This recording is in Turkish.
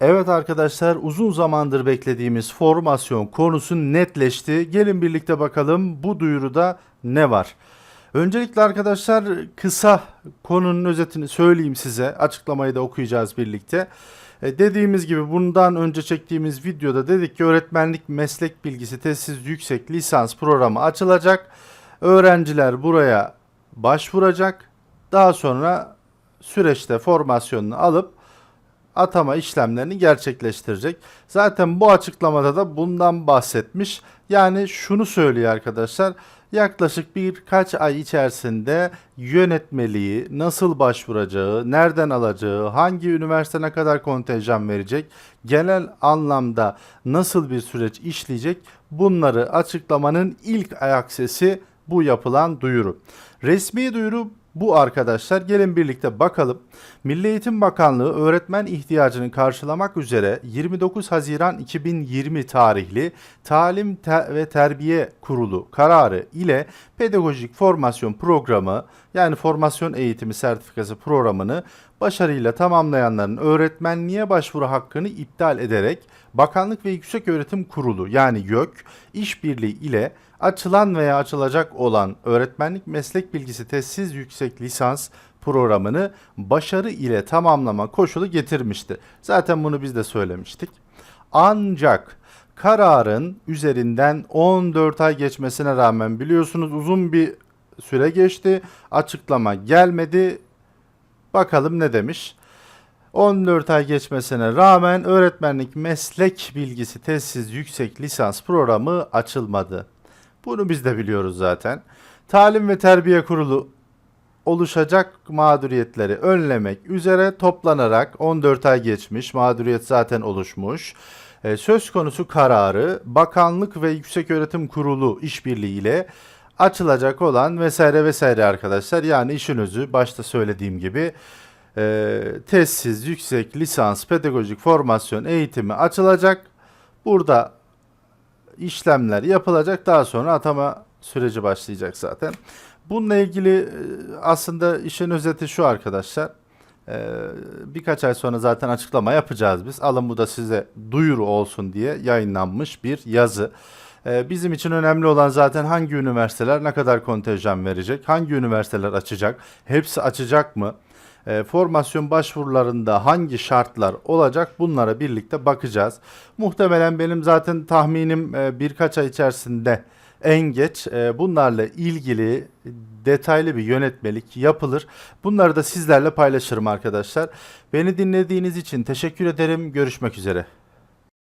Evet arkadaşlar uzun zamandır beklediğimiz formasyon konusu netleşti. Gelin birlikte bakalım bu duyuruda ne var. Öncelikle arkadaşlar kısa konunun özetini söyleyeyim size. Açıklamayı da okuyacağız birlikte. E, dediğimiz gibi bundan önce çektiğimiz videoda dedik ki öğretmenlik meslek bilgisi tesis yüksek lisans programı açılacak. Öğrenciler buraya başvuracak. Daha sonra süreçte formasyonunu alıp atama işlemlerini gerçekleştirecek. Zaten bu açıklamada da bundan bahsetmiş. Yani şunu söylüyor arkadaşlar. Yaklaşık birkaç ay içerisinde yönetmeliği, nasıl başvuracağı, nereden alacağı, hangi üniversite ne kadar kontenjan verecek, genel anlamda nasıl bir süreç işleyecek bunları açıklamanın ilk ayak sesi bu yapılan duyuru. Resmi duyuru bu arkadaşlar gelin birlikte bakalım. Milli Eğitim Bakanlığı öğretmen ihtiyacını karşılamak üzere 29 Haziran 2020 tarihli Talim ve Terbiye Kurulu kararı ile pedagojik formasyon programı yani formasyon eğitimi sertifikası programını başarıyla tamamlayanların öğretmenliğe başvuru hakkını iptal ederek Bakanlık ve Yükseköğretim Kurulu yani YÖK işbirliği ile açılan veya açılacak olan öğretmenlik meslek bilgisi testsiz yüksek lisans programını başarı ile tamamlama koşulu getirmişti. Zaten bunu biz de söylemiştik. Ancak kararın üzerinden 14 ay geçmesine rağmen biliyorsunuz uzun bir süre geçti. Açıklama gelmedi. Bakalım ne demiş. 14 ay geçmesine rağmen öğretmenlik meslek bilgisi testsiz yüksek lisans programı açılmadı. Bunu biz de biliyoruz zaten. Talim ve Terbiye Kurulu oluşacak mağduriyetleri önlemek üzere toplanarak 14 ay geçmiş, mağduriyet zaten oluşmuş. E, söz konusu kararı Bakanlık ve Yükseköğretim Kurulu işbirliği ile açılacak olan vesaire vesaire arkadaşlar. Yani işin özü başta söylediğim gibi e, testsiz yüksek lisans pedagojik formasyon eğitimi açılacak. Burada işlemler yapılacak. Daha sonra atama süreci başlayacak zaten. Bununla ilgili e, aslında işin özeti şu arkadaşlar. E, Birkaç ay sonra zaten açıklama yapacağız biz. Alın bu da size duyuru olsun diye yayınlanmış bir yazı. E, Bizim için önemli olan zaten hangi üniversiteler ne kadar kontenjan verecek, hangi üniversiteler açacak, hepsi açacak mı? E, formasyon başvurularında hangi şartlar olacak bunlara birlikte bakacağız. Muhtemelen benim zaten tahminim e, birkaç ay içerisinde en geç e, bunlarla ilgili detaylı bir yönetmelik yapılır. Bunları da sizlerle paylaşırım arkadaşlar. Beni dinlediğiniz için teşekkür ederim. Görüşmek üzere.